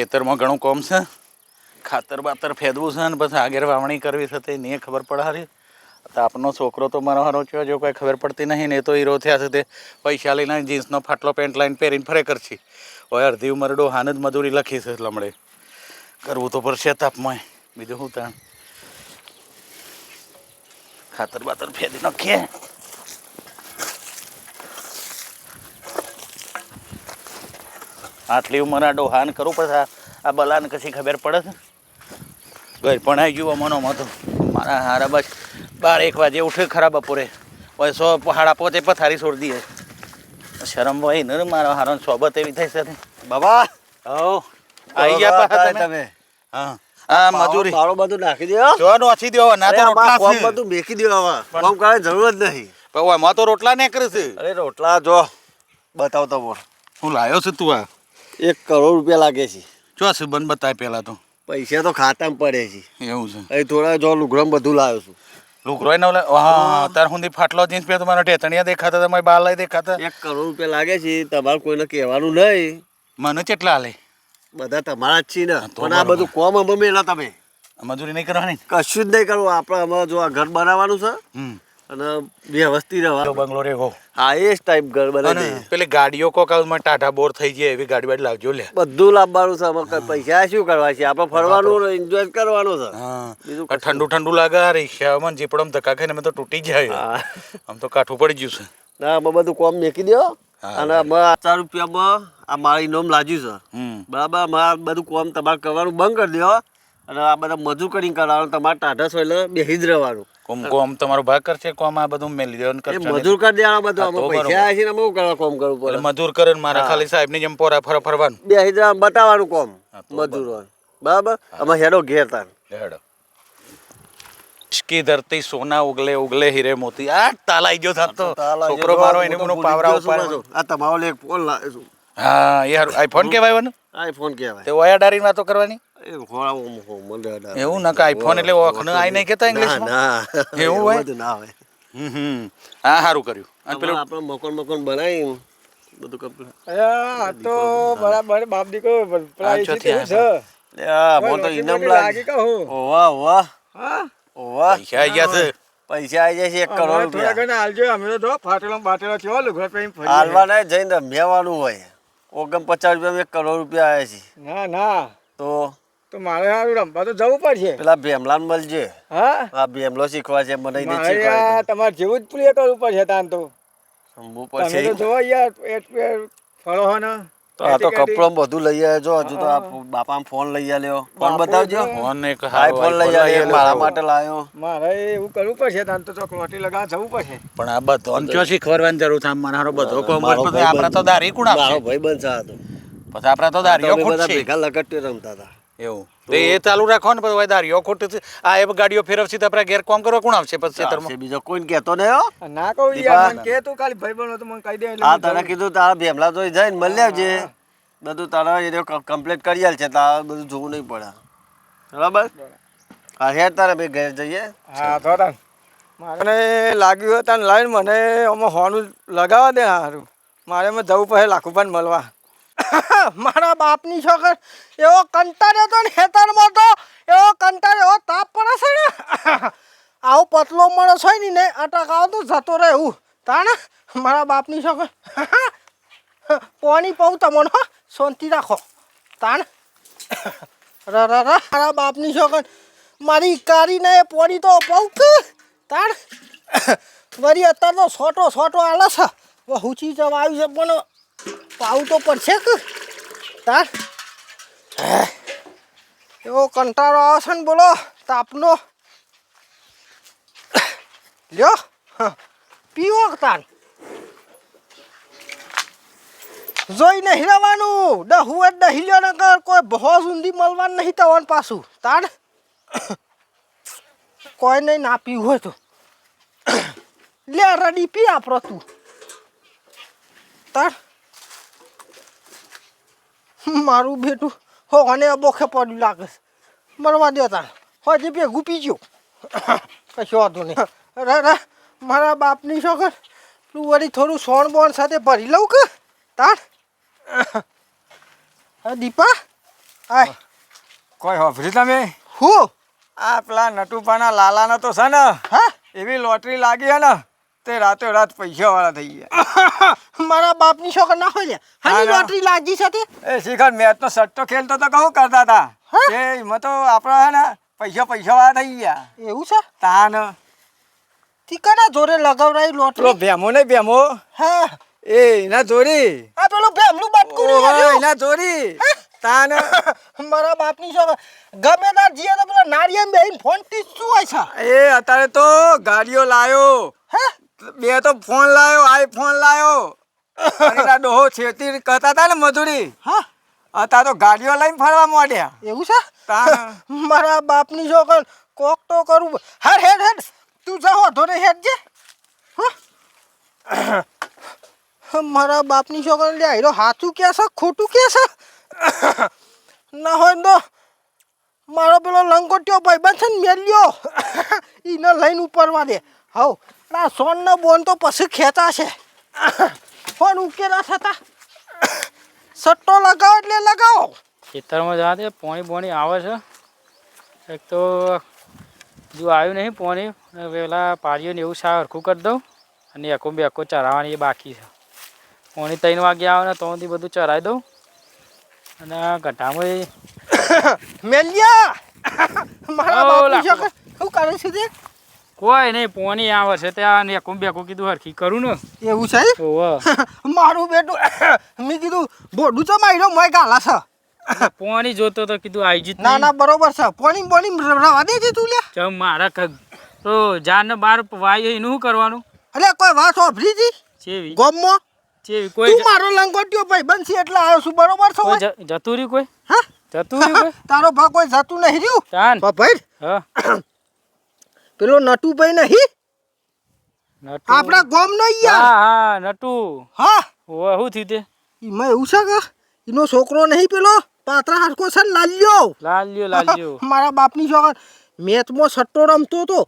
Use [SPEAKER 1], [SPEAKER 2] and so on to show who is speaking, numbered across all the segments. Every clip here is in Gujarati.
[SPEAKER 1] ખેતરમાં ઘણું કોમ છે. ખાતર બાતર ફેદવું છે ને પછી આગળ વાવણી કરવી છે તે નહીં ખબર પડે હારી. તો આપનો છોકરો તો મારો હારો થયો જો કોઈ ખબર પડતી નહીં ને એ તો હીરો થયા છે તે પૈસા લઈને જીન્સનો ફાટલો, પેન્ટ લાઈન પહેરીને ફરે કરશી. હવે અડધી ઉંમર ડોહાન જ મજૂરી લખી છે લમડે. કરવું તો પડશે તાપમાં. બીજું શું તાણ? ખાતર બાતર ફેદી નાખીએ. આટલી ઉંમર આ ડોહાન કરવું પડે આ- બલાને કશી ખબર પડે ઘર ભણાઈ ગયું અમાનો મતો મારા હારા બસ બાર એક વાગે ઉઠે ખરા બપોરે. હોય સો હાડા પોતે પથારી છોડી દઈએ શરમ હોય ને મારો હારો સોબત એવી થઈ છે
[SPEAKER 2] બાબા!
[SPEAKER 1] હો આવી ગયા તમે? હા. આ મજૂરી.
[SPEAKER 2] મારો બધું નાખી દો
[SPEAKER 1] જો નોચી દો ના તો રોટલા
[SPEAKER 2] કોમ
[SPEAKER 1] છે.
[SPEAKER 2] બધું મેકી દેવા કોમ કરવાની જરૂર જ નહીં.
[SPEAKER 1] પણ ઓયમાં તો રોટલા ને કરે છે.
[SPEAKER 2] અરે રોટલા જો બતાવ તો
[SPEAKER 1] હું લાયો છે તું આ.
[SPEAKER 2] એક કરોડ રૂપિયા લાગે છે.
[SPEAKER 1] છે બંધ બતાય પહેલા તો?
[SPEAKER 2] પૈસા તો ખાતામાં પડે છે.
[SPEAKER 1] એવું છે.
[SPEAKER 2] એ થોડા જો લુગડમ બધું લાવ્યો છું.
[SPEAKER 1] લુગરો ન હા અત્યારે સુધી ફાટલો જીન્સ પહેરતો મારા ટેતણિયા દેખાતા તમારે બાર લઈ દેખાતા.
[SPEAKER 2] એક કરોડ રૂપિયા લાગે છે તમારે કોઈને કહેવાનું નહીં.
[SPEAKER 1] મને કેટલા હાલે
[SPEAKER 2] બધા તમારા જ છે ને. પણ આ બધું કોમ અમે તમે.
[SPEAKER 1] મજૂરી નહીં કરવાની?
[SPEAKER 2] કશું જ નહીં કરવું. આપણે અમારે જો આ ઘર બનાવવાનું છે
[SPEAKER 1] હમ.
[SPEAKER 2] અને વ્યવસ્થિત
[SPEAKER 1] વસ્તી
[SPEAKER 2] રહેવાનું
[SPEAKER 1] બંગલો રે હા
[SPEAKER 2] એ જ ટાઈપ ઘર બનાવી દઈએ
[SPEAKER 1] પેલી ગાડીઓ કોકમાં ટાટા બોર થઈ જાય એવી ગાડી બાડી લાવજો લે.
[SPEAKER 2] બધું લાવવાનું છે અમે પૈસા શું કરવા છે? આપણે ફરવાનું એન્જોય કરવાનું છે. બીજું
[SPEAKER 1] ઠંડુ ઠંડુ લાગે આ રિક્ષામાં જીપડમ ધક્કા ખાઈને અમે તો તૂટી જાય આમ તો કાઠું પડી ગયું છે.
[SPEAKER 2] ના અમે બધું કોમ મેકી દો. અને ચાર રૂપિયામાં આ મારી ઇનામ લાગ્યું છે. બરાબર મારા બધું કોમ તમારે કરવાનું બંધ કરી દો. અને આ બધા મજૂર કરીને કરવાનું તમારે ટાઢા સોયલે બેસી જ રહેવાનું.
[SPEAKER 1] કોમ કોમ તમારો ભાકર છે કોમ આ બધું મેલી દેવાનું અને.
[SPEAKER 2] મજૂર કરી દેવાનું બધું અમે પૈસા આવી ને અમે કરવા કોમ કરવું પડે.
[SPEAKER 1] મજૂર કરે ને મારા ખાલી સાહેબની જેમ પોરા ફર ફરવાનું.
[SPEAKER 2] બે જ બતાવવાનું કોમ
[SPEAKER 1] હા,
[SPEAKER 2] મજૂરો બરાબર. અમે હેડો ઘેર તાર.
[SPEAKER 1] હેડો. ઇશ્કી ધરતી સોના ઉગલે ઉગલે હીરે મોતી. આ તાલાઈ ગયો થતો છોકરો મારો એને મનો પાવરા ઉપર
[SPEAKER 2] આ તમારો એક ફોન
[SPEAKER 1] હા યાર આઈફોન કેવાય વન
[SPEAKER 2] આઈફોન કહેવાય.
[SPEAKER 1] તે વાયા ડારી વાતો કરવાની? એવું ના કે આઈફોન એટલે ઓખણ આઈ નહીં કેતા
[SPEAKER 2] ના
[SPEAKER 1] ઇંગ્લિશમાં
[SPEAKER 2] ના.
[SPEAKER 1] એવું હોય?
[SPEAKER 2] બધું ના હોય.
[SPEAKER 1] હમ હા સારું કર્યું. અને
[SPEAKER 2] પેલું આપણે મકોન મકોન બનાવી બધું કમ્પ્લીટ
[SPEAKER 3] અયા આ તો બરાબર બાપ દીકરો
[SPEAKER 1] આ
[SPEAKER 3] કેવું છે
[SPEAKER 2] આ
[SPEAKER 3] કોઈ
[SPEAKER 2] મોટો ઇનામ
[SPEAKER 3] લાગી.
[SPEAKER 2] લાગે
[SPEAKER 3] કે હું?
[SPEAKER 2] ઓવા ઓવા.
[SPEAKER 3] હા?
[SPEAKER 2] વાહ
[SPEAKER 1] પૈસા આઈ ગયા છે.
[SPEAKER 2] પૈસા આવી જાય છે એક કરોડ રૂપિયા.
[SPEAKER 3] ગણ હાલજો અમે તો ફાટેલો બાટેલો થયો લુગડો ફરી ફરીએ.
[SPEAKER 2] હાલવાના જઈને રમ્યાવાનું હોય. ઓગણ પચાસ રૂપિયા એક કરોડ રૂપિયા આવ્યા છે.
[SPEAKER 3] ના ના.
[SPEAKER 2] તો?
[SPEAKER 3] તો મારે હારું રમવા તો જવું પડશે.
[SPEAKER 2] પેલા ભેમલાન મળજે.
[SPEAKER 3] હા?
[SPEAKER 2] આ ભેમલો શીખવા છે મને નહીં
[SPEAKER 3] મારે તમારે જેવું જ પ્રિય કરવું પડશે તાન તો.
[SPEAKER 2] શંભુ
[SPEAKER 3] તમે તો જોવો યાર ફળો હો ને.
[SPEAKER 2] તો આ તો. કપડો બધું લઈ આવ્યો જો હજુ તો આ બાપા ફોન લઈ આવ્યો ફોન બતાવજો.
[SPEAKER 1] ફોન એક
[SPEAKER 2] આઈફોન લઈ આવ્યો મારા માટે લાવ્યો
[SPEAKER 3] મારે એવું કરવું પડશે તાન તો ચોક લગા જવું પડશે.
[SPEAKER 1] પણ આ બધો ક્યાં શીખવાડવાની જરૂર છે આમ મારો હારો બધો કોમ આપણે તો દારી કુડા
[SPEAKER 2] મારો ભાઈ બનશે હતો
[SPEAKER 1] પછી આપણે તો દારીઓ
[SPEAKER 2] બધા ભેગા લકટ્યો રમતા હતા.
[SPEAKER 1] એવું. તો એ ચાલુ રાખો ને પછી દારીઓ ખોટ છે. આ એ ગાડીઓ ફેરવશે તો આપણે ઘેર કોમ કરવા કોણ આવશે પછી ખેતરમાં?
[SPEAKER 2] બીજો કોઈ કહેતો નહીં હો.
[SPEAKER 3] ના કહું યાર મને કે તું ખાલી ભાઈ બનો તો મને કહી દે હા
[SPEAKER 2] તને કીધું તારા ભેમલા તો જઈને મળી આવજે. બધું તારા એ કમ્પ્લીટ કરી આલ છે તારે બધું જોવું નહીં પડે. બરાબર? હા હેર તારે ભાઈ ઘેર જઈએ.
[SPEAKER 3] હા તો તાન. મને લાગ્યું હોય લાઈન મને આમાં હોનું લગાવવા દે સારું મારે એમાં જવું પડે લાખુભાઈ મળવા. મારા બાપની છોકર. એવો કંટાળ્યો હતો ને ખેતરમાં તો. એવો કંટાળ્યો એવો તાપ પડે છે ને. આવો પતલો માણસ હોય ને ને અટક આવો તો જતો રહે એવું. તાણે મારા બાપની છોકર. પાણી પાઉં તમને શાંતિ રાખો. તાણ. ર ર મારા બાપની છોકર. મારી કારીને એ પોણી તો પાઉં તાણ. વરી તો છોટો છોટો આલે છે. હુચી જવા આવ્યું છે પણ પાવું તો પડશે કે? તાર? એવો કંટાળો આવે છે ને બોલો, તાપનો. લ્યો પીવો તાન? જોઈ નહીં રહેવાનું ડહુએ દહી લ્યો ને કોઈ બહો ઊંધી મળવાનું નહીં તવન પાછું. તાણ કોઈ નહીં, ના પીવું હોય તો. લે રડી પી આપરો તું તાર? મારું બેટું હો અને બોખે પડ્યું લાગે. મરવા દો તાર. હજી ભેગું જો કશું વાંધો નહીં. અરે રા મારા બાપની છોકર તું વળી થોડું સોણ બોણ સાથે ભરી લઉં કે? તાર. હા, દીપા. આય.
[SPEAKER 4] કોઈ હોભરી તમે?
[SPEAKER 3] હું.
[SPEAKER 4] આ પેલા નટુપાના લાલાનો તો છે ને
[SPEAKER 3] હા?
[SPEAKER 4] એવી લોટરી લાગી હે ને તે રાતે રાત પૈસાવાળા થઈ ગયા.
[SPEAKER 3] મારા બાપની છોકર ના હોય હાની. લોટરી લાગી છે તે.
[SPEAKER 4] એ શિખર મેચ નો સટ્ટો ખેલતો તો કહું કરતા હતા? એ એમાં તો આપણા હે ને પૈસા પૈસા વાળા થઈ ગયા.
[SPEAKER 3] એવું છે?
[SPEAKER 4] તાન.
[SPEAKER 3] તીકના જોરે લગાવરાઈ લોટરી?
[SPEAKER 4] ભેમો ને ભેમો?
[SPEAKER 3] હા.
[SPEAKER 4] એ એના જોરી
[SPEAKER 3] આ પેલું ભેમનું બટકું
[SPEAKER 4] એના જોરી તાન.
[SPEAKER 3] મારા બાપની છોકર. ગમે તાર જીએ તો પેલા નારિયમ બેહીને ફોન શું હોય છે.
[SPEAKER 4] એ અત્યારે તો ગાડીઓ લાયો.
[SPEAKER 3] હે?
[SPEAKER 4] બે તો ફોન લાયો આઈફોન લાયો. અને ડોહો છેતી કરતા હતા ને મજૂરી.
[SPEAKER 3] હા?
[SPEAKER 4] અત્યારે તો ગાડીઓ લઈને ફરવા માંડ્યા.
[SPEAKER 3] એવું છે? મારા બાપની છોકર કોક તો કરું. હાર હેડ હેડ. તું જા હોધો ને હેડ જે. હા? મારા બાપની છોકર લે આયરો સાચું કે છે? ખોટું કે છે? ના હોય તો મારો પેલો લંગોટ્યો ભાઈબંધ છે ને મેલ્યો. એને લઈને ઉપરવા દે. હવ. ના સોન ને બોન તો પછી ખેંચાશે. ફોન ઉકેલા થતા. સટ્ટો લગાવો એટલે લગાવો.
[SPEAKER 5] ખેતરમાં જવા દે પોણી બોણી આવે છે. એક તો જો આવ્યું નહીં પોણી પેલા પારીઓને એવું સા હરખું કરી દઉં અને એકો બે એકો ચરાવવાની એ બાકી છે. પોણી ત્રણ વાગે આવે ને તો બધું ચરાવી દઉં અને ગઢામાં
[SPEAKER 3] મેલિયા. મારા બાપુ. શું કરે છે
[SPEAKER 5] કોઈ નહીં પોણી આવે છે ત્યાં ને બેકો કીધું હરખી કરું ને.
[SPEAKER 3] એવું છે મારું બેટું મેં કીધું બોડું તો માર્યો મોય ગાલા છે.
[SPEAKER 5] પોણી જોતો તો કીધું આઈ જીત
[SPEAKER 3] ના ના બરોબર છે. પોણી બોણી રવા દેજે તું લે.
[SPEAKER 5] ચમ મારા તો જાન બાર વાય એનું શું કરવાનું?
[SPEAKER 3] અરે કોઈ વાત હોભરી જી
[SPEAKER 5] ચેવી
[SPEAKER 3] ગોમમાં?
[SPEAKER 5] ચેવી કોઈ
[SPEAKER 3] તું મારો લંગોટ્યો ભાઈ બનશી એટલે આવ્યો છું બરોબર છે
[SPEAKER 5] જતું રહ્યું કોઈ?
[SPEAKER 3] હા?
[SPEAKER 5] જતું રહ્યું કોઈ?
[SPEAKER 3] તારો ભા કોઈ જતું નહીં રહ્યું? ભાઈ
[SPEAKER 5] હા.
[SPEAKER 3] પેલો નટુભાઈ નહીં
[SPEAKER 5] નટુ.
[SPEAKER 3] આપણા ગોમ નો યાર.
[SPEAKER 5] હા હા નટુ.
[SPEAKER 3] હા.
[SPEAKER 5] ઓવે શું થયું તે?
[SPEAKER 3] એમાં એવું છે કે એનો છોકરો નહીં પેલો? પાત્રા હરકો છે ને લાલ્યો.
[SPEAKER 5] લાલ્યો લાલ્યો.
[SPEAKER 3] મારા બાપની છોકર મેચમાં સટ્ટો રમતો તો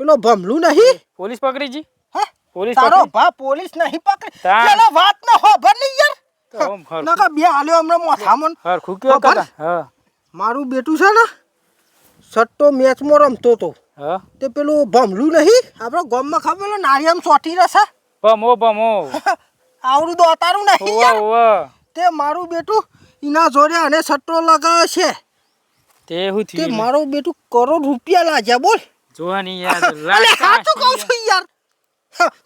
[SPEAKER 3] પેલો ભમલું નહીં
[SPEAKER 5] પોલીસ પકડી જી?
[SPEAKER 3] હે?
[SPEAKER 5] પોલીસ
[SPEAKER 3] તારો બા પોલીસ નહીં પકડી.
[SPEAKER 5] ચલો
[SPEAKER 3] પેલો વાત ન હો ભરની યાર.
[SPEAKER 5] ના કા
[SPEAKER 3] નકા બે હાલ્યો હમણાં મોથામાં.
[SPEAKER 5] હર ખુક્યો
[SPEAKER 3] ખબર?
[SPEAKER 5] હા.
[SPEAKER 3] મારું બેટું છે ને સટ્ટો મેચમાં રમતો તો
[SPEAKER 5] હા
[SPEAKER 3] તે પેલું ભમલું નહીં? આપણે ગામમાં ખબર પેલો નારિયમ સોટી રહેશે
[SPEAKER 5] ભમો ભમો.
[SPEAKER 3] આવડું તો અતારું નહીં તે મારું બેટું એના જોડે અને સટ્ટો લગાવે છે.
[SPEAKER 5] તે શું
[SPEAKER 3] તે મારું બેટું કરોડ રૂપિયા લાગ્યા બોલ.
[SPEAKER 5] જોવાની યાર
[SPEAKER 3] અલે સાચું કહું છું યાર.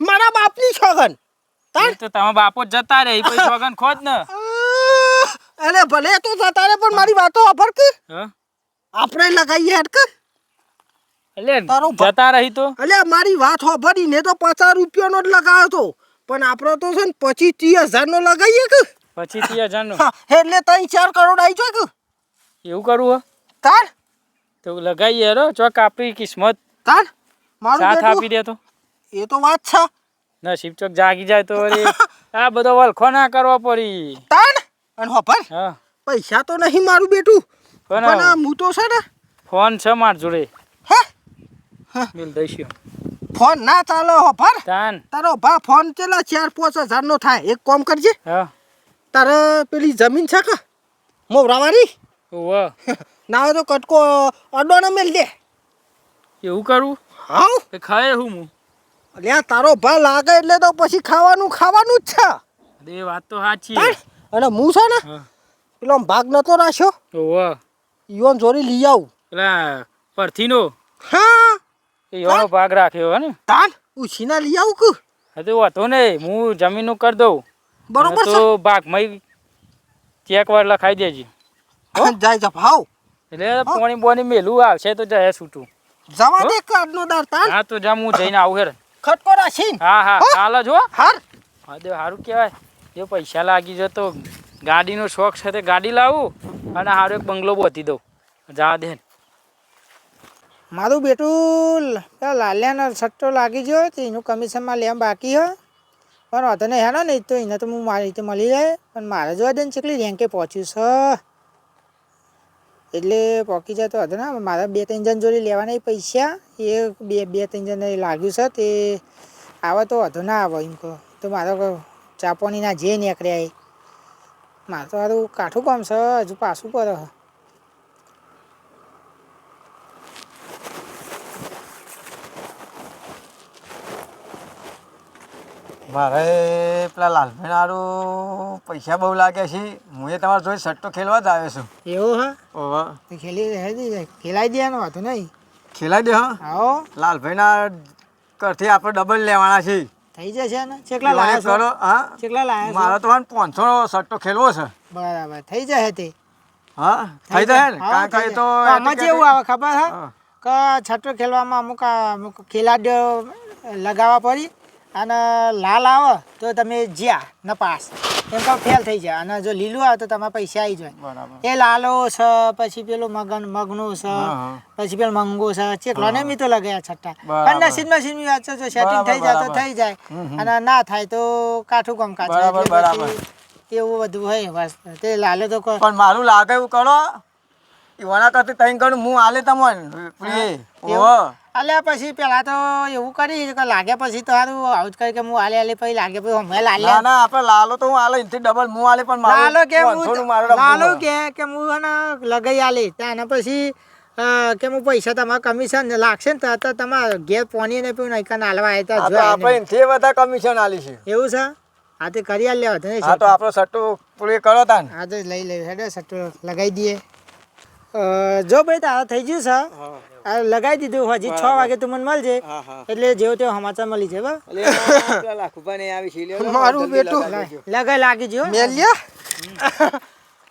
[SPEAKER 3] મારા બાપની છોગન.
[SPEAKER 5] તો તમે બાપો જતા રહે પછી સોગન ખોજ ને.
[SPEAKER 3] અરે ભલે તો જતા રે પણ મારી વાતો અભર કે.
[SPEAKER 5] હા?
[SPEAKER 3] આપણે લગાઈએ હેડ કે
[SPEAKER 5] એટલે
[SPEAKER 3] તારો ભા-
[SPEAKER 5] જતા રહી તો?
[SPEAKER 3] અલે મારી વાત હોભરી ને તો પચાસ રૂપિયાનો જ લગાવ્યો તો. પણ આપણો તો છે ને પચીસ ત્રીસ હજારનો લગાવીએ કે?
[SPEAKER 5] પછી ત્રીસ હજારનો?
[SPEAKER 3] હા, એટલે ત્રણ ચાર કરોડ આવી જાય કે?
[SPEAKER 5] એવું કરવું હો.
[SPEAKER 3] તાર?
[SPEAKER 5] તો લગાવીએ રો ચોક આપણી કિસ્મત.
[SPEAKER 3] તાર? મારું
[SPEAKER 5] સાથ આપી દે તો.
[SPEAKER 3] એ તો વાત છે.
[SPEAKER 5] નસીબ ચોક જાગી જાય તો આ બધો વલખો ના કરવો પડી.
[SPEAKER 3] તાર? અને
[SPEAKER 5] હા.
[SPEAKER 3] પૈસા તો નહીં મારું બેટું. પણ હું તો છે ને
[SPEAKER 5] ફોન છે માર જોડે.
[SPEAKER 3] હે?
[SPEAKER 5] મિલ દઈશું.
[SPEAKER 3] ફોન ના ચાલે હોભર
[SPEAKER 5] તાન.
[SPEAKER 3] તારો ભા ફોન ચેલા ચાર પાંચ હજારનો થાય. એક કામ કરજે.
[SPEAKER 5] હા.
[SPEAKER 3] તારે પેલી જમીન છે કે? મોવરાવાળી
[SPEAKER 5] ઓવે
[SPEAKER 3] ના હોય તો કટકો અડવાનો મેલ દે.
[SPEAKER 5] એવું કરવું
[SPEAKER 3] હા.
[SPEAKER 5] એ ખાય હું હું.
[SPEAKER 3] અલ્યા તારો ભા લાગે એટલે તો પછી ખાવાનું ખાવાનું જ છે.
[SPEAKER 5] એ વાત તો સાચી
[SPEAKER 3] અને હું છે ને પેલો ભાગ નતો રાખ્યો.
[SPEAKER 5] ઓવા
[SPEAKER 3] ઈવન જોરી લઈ આવું.
[SPEAKER 5] પેલા પરથીનો.
[SPEAKER 3] હા.
[SPEAKER 5] એ એનો ભાગ રાખ્યો હે ને?
[SPEAKER 3] તાન ઉછીના લઈ આવું કુ?
[SPEAKER 5] હા તો વાંધો નહીં હું જમીનનું કરી દઉં.
[SPEAKER 3] બરોબર
[SPEAKER 5] તો ભાગમાં ચેક વાર લખાઈ દેજે.
[SPEAKER 3] જાય જા ભાવ.
[SPEAKER 5] એટલે પોણી બોની મેલું આવશે તો જાય છૂટું.
[SPEAKER 3] જવા દે કાડનો દાર તાન.
[SPEAKER 5] હા તો જા હું જઈને આવું હેર
[SPEAKER 3] ખટકો રાખીને.
[SPEAKER 5] હા હા? હાલ જો
[SPEAKER 3] હાર.
[SPEAKER 5] હા દે સારું કહેવાય. જો પૈસા લાગી જતો તો ગાડીનો શોખ છે તે ગાડી લાવું અને હારો એક બંગલો બોતી દઉં. જા દે
[SPEAKER 6] મારું બેટું લાલ્યાનો સટ્ટો લાગી ગયો તો એનું કમિશનમાં લેવા બાકી હો. પણ વાંધો નહીં હેડો નહીં તો એને તો હું મારી રીતે મળી જાય. પણ મારે જોવા દે ને ચેટલી રેન્કે પહોંચ્યું છે. એટલે પહોંચી જાય તો વાંધો ના મારા બે ત્રણ જણ જોડે લેવાના પૈસા. એ બે બે ત્રણ જણને લાગ્યું છે તે આવે તો વાંધો ના આવે એમ કહો. તો મારો ચાપોનીના જે નીકળ્યા એ. મારે તો સારું કાઠું કામ છે, હજુ પાછું પર
[SPEAKER 4] મારે પેલા લાલભાઈ હારું પૈસા બહુ લાગે છે. હું એ તમારે જોઈ સટ્ટો ખેલવા જ આવ્યો છું.
[SPEAKER 6] એવું હા?
[SPEAKER 4] ઓવા
[SPEAKER 6] તો ખેલી ખેલાઈ દેવાનો વાંધો નહીં.
[SPEAKER 4] ખેલાઈ દે હા.
[SPEAKER 6] આવો.
[SPEAKER 4] લાલભાઈના કરથી આપણે ડબલ લેવાના છે.
[SPEAKER 6] થઈ જશે ને? ચેકલા લાયા
[SPEAKER 4] કરો હા.
[SPEAKER 6] ચેકલા લાયા
[SPEAKER 4] મારો તો પાંચસો સટ્ટો ખેલવો છે.
[SPEAKER 6] બરાબર. થઈ જશે તે.
[SPEAKER 4] હા? થઈ જાય ને? કારણ કે તો.
[SPEAKER 6] આમાં જેવું આવે ખબર હા. કે છટ્ટો ખેલવામાં અમુક અમુક ખેલાડીઓ લગાવવા પડી. અને લાલ આવે તો તમે જ્યાં ન પાસ એમ તો ફેલ થઈ જાય. અને જો લીલું આવે તો તમારા પૈસા આવી જાય. એ લાલો છે પછી પેલું મગન મગનું છે. પછી પેલું મંગો છે ચેકલો ને મી તો લગાયા છઠ્ઠા. પણ નસીબ નસીબ વાત છે જો સેટિંગ થઈ જાય તો થઈ જાય. અને ના થાય તો કાઠું કમ કાચ. એવું બધું હોય બસ. તે લાલે તો
[SPEAKER 4] પણ મારું લાગે એવું કરો. એવાના તો તઈ કરું હું આલે તમને. પ્રિય ઓહો.
[SPEAKER 6] અલ્યા પછી પેલા તો એવું કરી કે લાગે પછી તો સારું આવું જ કરી કે હું આલે આલે પછી લાગે પછી હમણાં
[SPEAKER 4] ના ના આપણે લાલો તો હું આલે એનથી ડબલ હું આલે પણ મારું
[SPEAKER 6] લાલો કે હું
[SPEAKER 4] 500 નું મારું રમવું
[SPEAKER 6] લાલો કે કે હું હે લગાઈ આલે ત્યાં પછી કે હું પૈસા તમારા કમિશન લાગશે ને તો- તમારા ઘેર પોની ને પીવું નહીં કાન હાલવા આવ્યા
[SPEAKER 4] તો આપણે એનથી બધા કમિશન આલી છે.
[SPEAKER 6] એવું છે? હા તે કરી આલે ને
[SPEAKER 4] હા તો આપણો સટ્ટો પૂરી કરો તા
[SPEAKER 6] હા તો લઈ લઈ હેડે સટ્ટો લગાવી દઈએ. જો ભાઈ તારે થઈ ગયું છે. આ લગાવી દીધું હજી છ વાગે તું મને મળજે. એટલે જેવો તેવો સમાચાર મળી જાય બરાબર
[SPEAKER 3] મારું બેટું.
[SPEAKER 6] લગા લાગી ગયો.
[SPEAKER 3] મેલ્યા?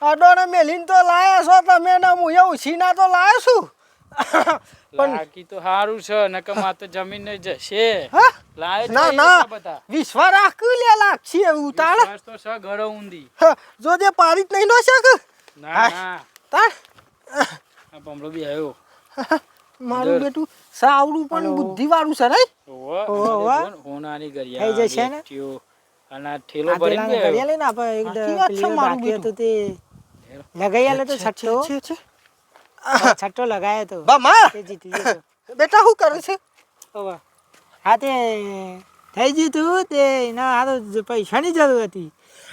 [SPEAKER 3] અડોને મેલીન તો લાયા છો તમે ને હું એવું છીના તો લાયો છું.
[SPEAKER 5] લાગી તો સારું છે નકરમાં તો જમીન જશે.
[SPEAKER 3] ના ના. વિશ્વા રાખી લે લાગશે એવું તાળ
[SPEAKER 5] તો છે ઘરો ઊંધી.
[SPEAKER 3] જો જે પાડી જ નહીં નો શક.
[SPEAKER 5] ના ના.
[SPEAKER 3] તાર
[SPEAKER 5] આ ભમરો બી આવ્યો.
[SPEAKER 3] મારું બેટું સાવડું પણ બુદ્ધિ વાળું છે નહીં.
[SPEAKER 5] આ હોનાની ઘડિયાળ,
[SPEAKER 6] થઈ જશે ને?
[SPEAKER 5] અને ઠેલો
[SPEAKER 6] આ
[SPEAKER 5] ભરીને.
[SPEAKER 6] ઘડિયા લઈને આપણે એક
[SPEAKER 3] વાત છે મારું બેટું.
[SPEAKER 6] હતું તે. લગાયા લે તો છઠ્ઠો. છઠ્ઠો લગાયો તો.
[SPEAKER 3] બમા
[SPEAKER 6] તે જીતી ગયો
[SPEAKER 3] બેટા શું કરે છે?
[SPEAKER 6] ઓવા. હા તે થઈ ગયું તું તે એના હારો તો પૈસાની જરૂર હતી.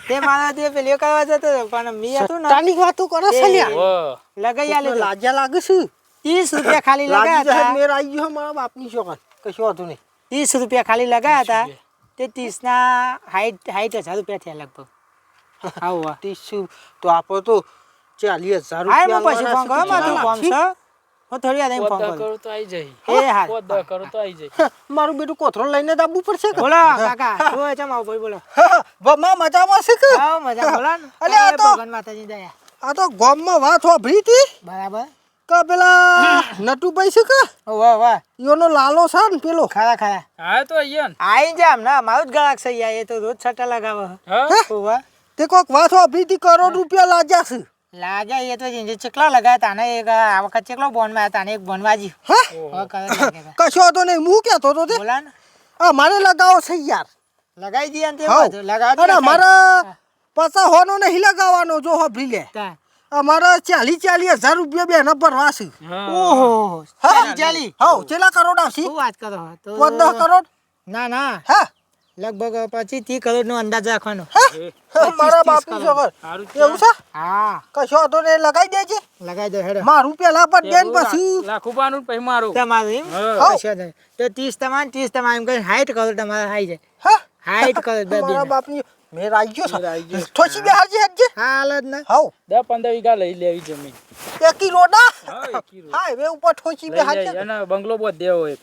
[SPEAKER 6] તે મારા તે પેલી કરવા જતો પણ મી હતું ને
[SPEAKER 3] તાની વાતો કરો છે
[SPEAKER 6] એ-
[SPEAKER 3] લ્યા
[SPEAKER 5] ઓવો.
[SPEAKER 6] લગાઈ આલે
[SPEAKER 3] લાજા લાગે છે.
[SPEAKER 6] ત્રીસ રૂપિયા ખાલી લગાયા હતા.
[SPEAKER 3] મેર આવી ગયો મારા બાપની શોકન કશું હતું નહીં.
[SPEAKER 6] ત્રીસ રૂપિયા ખાલી લગાયા હતા. તે ત્રીસના હાઈટ હાઈટ હજાર રૂપિયા થયા લગભગ. આવું
[SPEAKER 3] ટીસ્યુ તો આપો તો ચાલીસ હજાર
[SPEAKER 6] હા પછી ફોન કરો મારું ફોન છે. હું થોડી ફોન કરું
[SPEAKER 5] તો
[SPEAKER 6] એ
[SPEAKER 5] તો
[SPEAKER 3] મારું બેટું કોથરો લઈને આવવું પડશે
[SPEAKER 6] બોલો કાકા. શું હોય છે મારું ભાઈ બોલો.
[SPEAKER 3] બમા મજામાં છે કે?
[SPEAKER 6] આવો મજા બોલો
[SPEAKER 3] અલે આ તો-
[SPEAKER 6] ભગવાન માતાજી દયા.
[SPEAKER 3] આ તો ગામમાં વાત હોભરી હતી
[SPEAKER 6] બરાબર.
[SPEAKER 3] કે પેલા નટુભાઈ છે કે?
[SPEAKER 6] વાહ વાહ.
[SPEAKER 3] યોનો લાલો છે ને પેલો.
[SPEAKER 6] ખરા ખરા.
[SPEAKER 5] હા તો અહીંયા
[SPEAKER 6] આઈ જામ ના મારું જ ગળાક છે યાર એ તો રોજ છટા લગાવે.
[SPEAKER 5] હા?
[SPEAKER 6] હોવા
[SPEAKER 3] તે કોઈક વાત હોભરી હતી કરોડ રૂપિયા લાગ્યા છે.
[SPEAKER 6] લાગે એ તો જે ચેકલો લગાયા તાને એક આ વખત ચેકલો બોનમાં તાને એક બોનવાજી
[SPEAKER 3] કશો હતો નહીં હું કેતો તો તે.
[SPEAKER 6] બોલા ને
[SPEAKER 3] આ મારે લગાવો છે યાર.
[SPEAKER 6] લગાઈ દઈએ તે લગાવો
[SPEAKER 3] અરે મારા પાછા હોનો નહીં લગાવવાનો જો હો લે અમારે ચાલી ચાલીસ હજાર રૂપિયા બેને ભરવા છે
[SPEAKER 6] ઓહો ચાલી ચાલી.
[SPEAKER 3] હા ચેલા કરોડ આવશે?
[SPEAKER 6] શું વાત કરો તો
[SPEAKER 3] પંદર કરોડ?
[SPEAKER 6] ના ના.
[SPEAKER 3] હા?
[SPEAKER 6] લગભગ પચીસ ત્રીસ કરોડ નો અંદાજ રાખવાનો.
[SPEAKER 3] મારા
[SPEAKER 5] સારું
[SPEAKER 3] એવું છે?
[SPEAKER 6] હા.
[SPEAKER 3] કશો તો ને લગાઈ દેજે.
[SPEAKER 6] લગાઈ દે હેડો.
[SPEAKER 3] મારું પેલા પર દેન પછી.
[SPEAKER 5] લા- લાખું પછી મારું.
[SPEAKER 6] તમારું એમ? કશો નહીં. તો ત્રીસ તમારે ત્રીસ તમારે એમ કરીને હાઈટ કરોડ તમારે હાઈ જાય.
[SPEAKER 3] હા?
[SPEAKER 6] સાઠ કરોડ બે
[SPEAKER 3] મારા. બાપની મેં આવી ગયો છે. થોસી બેહારજે હેડજે.
[SPEAKER 6] હા હાલ જ ના.
[SPEAKER 3] હાઉ
[SPEAKER 5] દસ પંદર વીઘા લઈ લેવી જમીન.
[SPEAKER 3] એક
[SPEAKER 5] કિલો ના? હા
[SPEAKER 3] એ ઉપર ઠોસી
[SPEAKER 5] લઈ
[SPEAKER 3] બેહારજે
[SPEAKER 5] જાય બંગલો બોધ દેવો એક.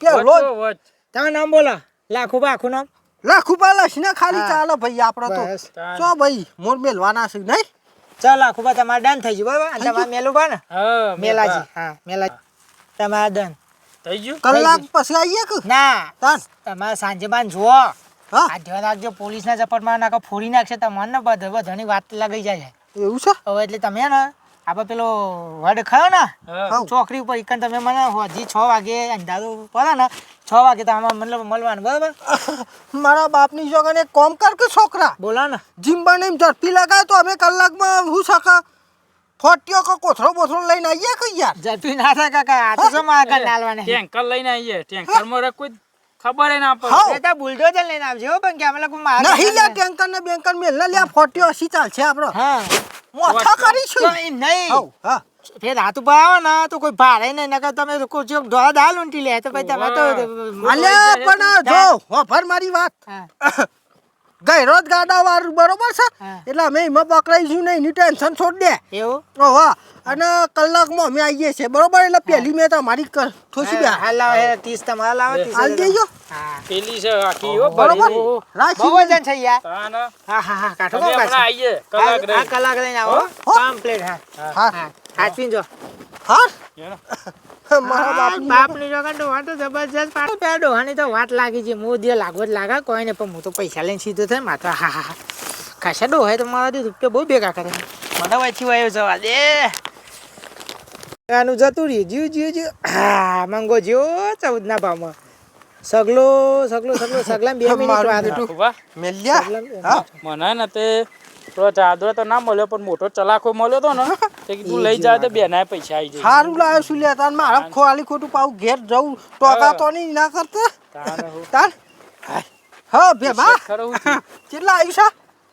[SPEAKER 3] પેલો
[SPEAKER 6] તમે નામ બોલો. લાખું બા આખું નામ.
[SPEAKER 3] લાખ રૂપિયા લઈને ખાલી ચાલો ભાઈ આપડે તો. ચો ભાઈ મોર મેલવાના છે નહીં?
[SPEAKER 6] ચાલ લાખું બા તમારે ડન થઈ ગયું બરાબર? એટલે તમારે મેલું બા ને?
[SPEAKER 5] હા
[SPEAKER 6] મેલાજી હા મેલાજી. તમારે ડન.
[SPEAKER 5] થઈ ગયું?
[SPEAKER 3] કલાક પછી આવીએ કે?
[SPEAKER 6] ના.
[SPEAKER 3] તન.
[SPEAKER 6] તમારે સાંજે બાન જુઓ.
[SPEAKER 3] હા.
[SPEAKER 6] ધ્યાન રાખજો પોલીસના ઝપટમાં નાખો ફોડી નાખશે તમને ને બધા બધાની વાત લગાઈ જાય.
[SPEAKER 3] એવું છે?
[SPEAKER 6] હવે એટલે તમે ને આપણે પેલો વડ ખરો ને. ચોકડી ઉપર એકન તમે મને હજી છ વાગે અંધારું પડે ને છ વાગે તો આમાં મતલબ મળવાનું બરાબર?
[SPEAKER 3] મારા બાપની છોકરાને એક કોમ કર કે છોકરા.
[SPEAKER 6] બોલા ને.
[SPEAKER 3] જીમ બને ઝડપી લગાય તો અમે કલાકમાં હું શકા ફોટીઓ કે કોથરો બોથરો લઈને આવીએ કે યાર?
[SPEAKER 6] ઝડપી ના થાય કાકા આ તો શું મારા નાલવાને?
[SPEAKER 5] ટેન્કર લઈને આવીએ ટેન્કરમાં કોઈ ખબર ય ના. પડે.
[SPEAKER 6] એ તો બુલડોઝર લઈને આવજો હો, પણ કે અમે લોકો મારા
[SPEAKER 3] નહીં લે ટેન્કર ને. બેંકર મેલ ના લે ફોટીઓ હસી ચાલશે આપણો.
[SPEAKER 6] હા.
[SPEAKER 3] મોથા કરીશું
[SPEAKER 6] એમ નહીં.
[SPEAKER 3] હા.
[SPEAKER 6] ફેર હાથ ઉપર આવો ને તો કોઈ ભારે નહીં નકર તમે ચોક ધોળા દાલ ઊંટી લે તો પછી તમે તો
[SPEAKER 3] અલ્યા પણ જો. હોફર મારી વાત.
[SPEAKER 6] હા.
[SPEAKER 3] રોજ જ ગાડા વાળું બરોબર છે? એટલે અમે એમાં પકડાઈશું નહીં એની ટેન્શન છોડ દે.
[SPEAKER 6] એવું?
[SPEAKER 3] ઓહો અને કલાકમાં અમે આવીએ છીએ બરોબર? એટલે પહેલી મેં તમારી થોસી બે
[SPEAKER 6] હાલ આવે હે ત્રીસ તમારા લાવો
[SPEAKER 3] હાલ દેજો.
[SPEAKER 6] હા.
[SPEAKER 5] પેલી છે આખી હો
[SPEAKER 3] બરોબર. રાખી
[SPEAKER 6] બહુ વજન છે યાર. હા હા હા
[SPEAKER 5] કાઠો
[SPEAKER 6] કાઠો
[SPEAKER 5] આવીએ કલાક રહી
[SPEAKER 6] કલાક લઈને આવો. કમ્પ્લીટ હા.
[SPEAKER 3] હા.
[SPEAKER 6] હા?
[SPEAKER 3] જો
[SPEAKER 5] હર
[SPEAKER 3] મારા બાપ
[SPEAKER 6] બાપની જો ડોહા તો જબરજસ્ત પાડો બે ડોહાની તો વાત લાગી છે. મોદીએ લાગો જ લાગા કોઈને પણ હું તો પૈસા લઈને સીધો થાય માથા. હા હા હા. ડો હોય તો મારા રૂપિયા બહુ ભેગા કરે. મને વાંચી વાયો જવા દે. આનું જતું રહ્યું. જીવ જીવ જીવ હા મંગો જ્યો ચૌદના ભાવમાં. સગલો સગલો સગલો સગલા બે મિનિટ વાત
[SPEAKER 3] મેલ્યા.
[SPEAKER 5] મને ને તે પેલો ચાદરો તો ના મળ્યો પણ મોટો ચલાકો મળ્યો તો ને તે કીધું લઈ જાય તો બેના પૈસા આવી જાય.
[SPEAKER 3] સારું લાવ્યો છું લે તાર મારા ખોલી ખોટું પાઉ ઘેર જવું ટોકા તો નહીં ના કરતા.
[SPEAKER 5] તાર હું.
[SPEAKER 3] બે બા.
[SPEAKER 5] ખરો હું થયું.
[SPEAKER 3] કેટલા આવ્યું છે?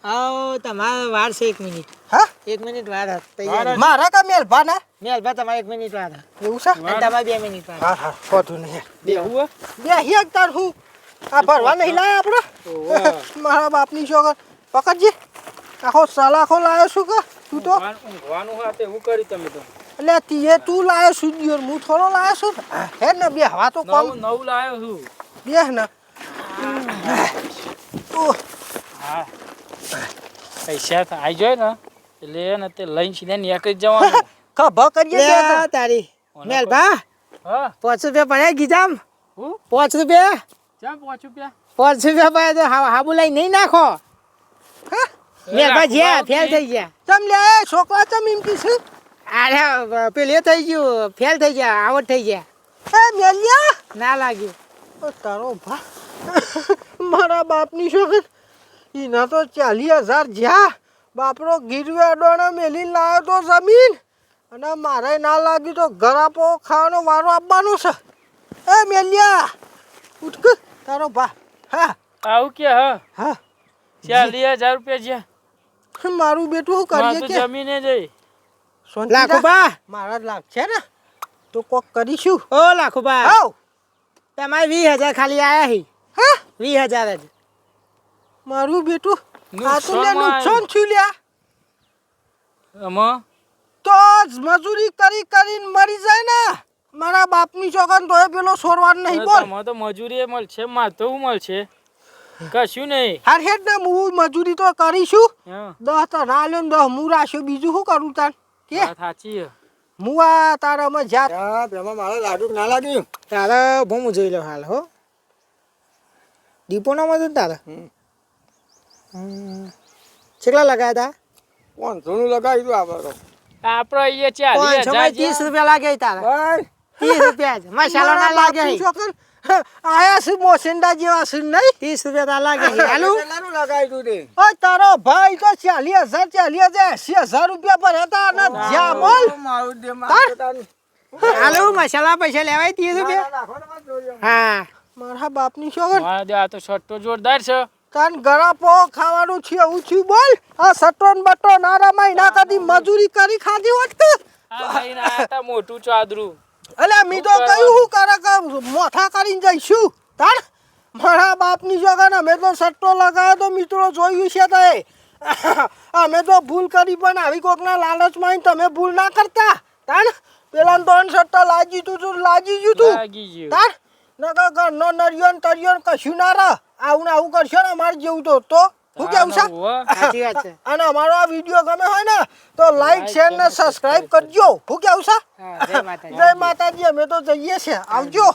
[SPEAKER 6] આવો તમારે વાર છે એક મિનિટ.
[SPEAKER 3] હા?
[SPEAKER 6] એક મિનિટ વાર તૈયાર
[SPEAKER 3] મારા કા મેલભા ના
[SPEAKER 6] મેલભા તમારે એક મિનિટ વાર
[SPEAKER 3] એવું છે?
[SPEAKER 6] તમારે બે મિનિટ વાર
[SPEAKER 3] હા. હા ખોટું નહીં.
[SPEAKER 5] બે હું?
[SPEAKER 3] બે હિયક તાર હું. આ ભરવા નહીં લાયા આપણે મારા બાપની છોકર પકડજે. આખો સલાખો લાવ્યો છું કે? તું તો?
[SPEAKER 5] ઊંઘવાનું- ઊંઘવાનું હોય તે એવું કર્યું તમે તો.
[SPEAKER 3] એટલે તીએ તું લાવ્યો છું દિયોર હું થોડો લાવ્યો છું હે. ને બે હવા તો કોમ
[SPEAKER 5] નવું લાવ્યો છું.
[SPEAKER 3] બે ને?
[SPEAKER 5] હા. પૈસા તો આવી જાય ને એટલે ને તે લઈને સીધા નીકળી જ જવાનું.
[SPEAKER 3] ખભા કરીએ
[SPEAKER 6] તારી. મેલ
[SPEAKER 5] ભા.
[SPEAKER 6] પાંચ રૂપિયા પડ્યા ગીજામ
[SPEAKER 5] હું?
[SPEAKER 6] પાંચ રૂપિયા?
[SPEAKER 5] પાંચ રૂપિયા?
[SPEAKER 6] પાંચ રૂપિયા પડ્યા તો હા- હાબુ લઈ નહીં નાખો. મેલભા જ્યાં ફેલ થઈ ગયા.
[SPEAKER 3] તમ લે એ છોકરા ચમ એમથી છે
[SPEAKER 6] અરે પેલું થઈ ગયું ફેલ થઈ ગયા આવડ થઈ ગયા.
[SPEAKER 3] એ મેલિયા?
[SPEAKER 6] ના લાગ્યું.
[SPEAKER 3] ઓ તારો ભા મારા બાપની છોકર એના તો ચાલીસ હજાર જ્યાં. બાપરો ગીરવે અડોણે મેલી લાવ્યો તો જમીન. અને મારે ના લાગ્યું તો ગરાપો ખાવાનો વારો આપવાનો છે. એ મેલિયા. ઉઠક તારો ભા હા.
[SPEAKER 5] આવું કે હા?
[SPEAKER 3] હા.
[SPEAKER 5] ચાલીસ હજાર રૂપિયા જ્યાં.
[SPEAKER 3] મારું બેટું શું
[SPEAKER 5] મારે
[SPEAKER 3] કરીએ કે?
[SPEAKER 5] જમીને જઈ.
[SPEAKER 3] શાંતિ
[SPEAKER 6] લાખો
[SPEAKER 3] રાખ.
[SPEAKER 6] બા
[SPEAKER 3] મારા જ લાગ છે ને. તો કોક કરીશું?
[SPEAKER 6] ઓ લાખો બા
[SPEAKER 3] આવ
[SPEAKER 6] તમારે વીસ હજાર ખાલી આયા હી.
[SPEAKER 3] હા?
[SPEAKER 6] વીસ હજાર જ.
[SPEAKER 3] મારું બેટું આ તો લે નુકસાન થયું લ્યા.
[SPEAKER 5] આમાં
[SPEAKER 3] તો જ મજૂરી કરી કરીને મરી જાય ને. મારા બાપની ચોકન તો એ પેલો છોડવાનું નહીં બોલ.
[SPEAKER 5] તો મજૂરી એ મળશે માર તો મળશે? કશું નહીં.
[SPEAKER 3] હાર હેડ ને હું મજૂરી તો કરીશું. દસ તો ના લ્યો દસ હું રાખ્યો બીજું શું કરું તાર કે?
[SPEAKER 5] સાચી
[SPEAKER 3] હું આ તારામાં જાત
[SPEAKER 4] પેમાં મારે લાડુ ના લાગ્યું
[SPEAKER 6] તારે ભૂમ જોઈ લો હાલ હો. ડીપોનામાં તો તારે? હમ. કેટલા લગાયા હતા
[SPEAKER 4] પાંચસોનું લગાવી દઉં આપણે
[SPEAKER 5] આપણે અહીંયા ચાલીસ
[SPEAKER 6] પાંચસો ત્રીસ રૂપિયા લાગે તારે.
[SPEAKER 4] ભાઈ
[SPEAKER 6] ત્રીસ રૂપિયા જ મસાલો ના
[SPEAKER 3] મારા
[SPEAKER 6] લાગે
[SPEAKER 3] બાપની ચોકન આયા છે મોસેન્ડા જેવા છે નહીં?
[SPEAKER 6] ત્રીસ રૂપિયા તાર લાગે હાલું.
[SPEAKER 4] લગાવી દઉં તે.
[SPEAKER 3] ઓય તારો ભાઈ તો ચાલીસ હજાર ચાલીસ હજાર એસી હજાર રૂપિયા ભર્યા હતા અને જ્યાં બોલ
[SPEAKER 4] મારું દે મારું તારું.
[SPEAKER 6] હાલું મસાલા પૈસા લેવાય ત્રીસ રૂપિયા?
[SPEAKER 4] નાખો ને મારે જોઈએ.
[SPEAKER 6] હા.
[SPEAKER 3] મારા બાપની છોકન
[SPEAKER 5] મારે આ તો સટ્ટો જોરદાર છે.
[SPEAKER 3] તાન ગળાપો ખાવાનું છે એવું થયું બોલ. આ સટોન બટો નારા ના કદી મજૂરી કરી ખાધી હોત
[SPEAKER 5] મોટું ચાદરું.
[SPEAKER 3] અલે મી તો કયું હું કરે કે મોથા કરીને જઈશું તાણ? મારા બાપની જોગન અમે તો સટ્ટો લગાવ્યો તો મિત્રો જોયું છે તે અમે તો ભૂલ કરી પણ આવી કોકના લાલચમાં તમે ભૂલ ના કરતા. તાણ? પેલા ત્રણ સટ્ટા લાજી તું તું લાજી ગયું તું.
[SPEAKER 5] લાગી ગયું.
[SPEAKER 3] તાર નકા ઘરનો નરિયો ને તરિયો કશું ના રહ. આવું ને આવું કરશો ને અમારે જેવું તો તો? શું કેવું છે.
[SPEAKER 6] સાચી વાત છે.
[SPEAKER 3] અને અમારો આ વીડિયો ગમે હોય ને તો લાઈક શેર ને સબસ્ક્રાઇબ કરજો. હું કેવું છે?
[SPEAKER 6] જય માતાજી.
[SPEAKER 3] જય માતાજી અમે તો જઈએ છીએ. આવજો.